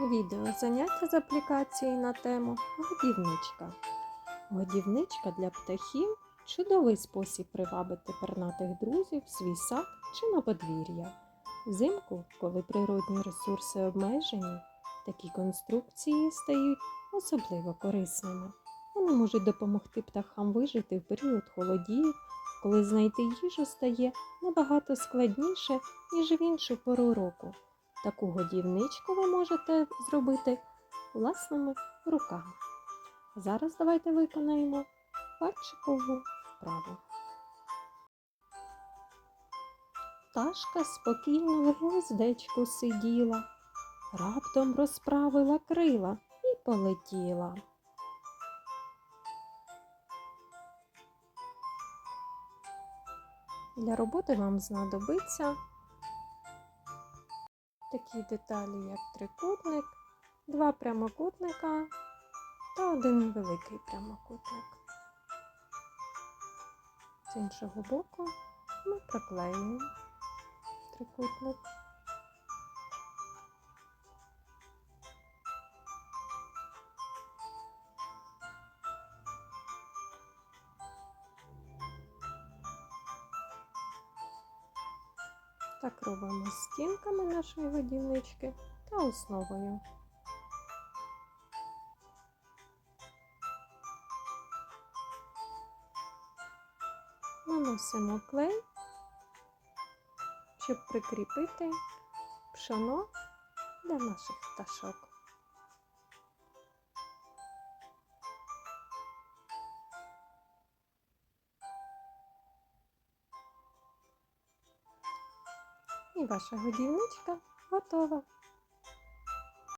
Відео заняття з аплікації на тему Годівничка. Годівничка для птахів чудовий спосіб привабити пернатих друзів в свій сад чи на подвір'я. Взимку, коли природні ресурси обмежені, такі конструкції стають особливо корисними. Вони можуть допомогти птахам вижити в період холодів, коли знайти їжу стає набагато складніше, ніж в іншу пору року. Таку годівничку ви можете зробити власними руками. Зараз давайте виконаємо пальчикову вправу. Пташка спокійно в гніздечку сиділа, раптом розправила крила і полетіла. Для роботи вам знадобиться такі деталі, як трикутник, два прямокутника та один великий прямокутник. З іншого боку ми проклеюємо трикутник. Так робимо з стінками нашої годівнички та основою. Наносимо клей, щоб прикріпити пшоно для наших пташок. І ваша годівничка готова.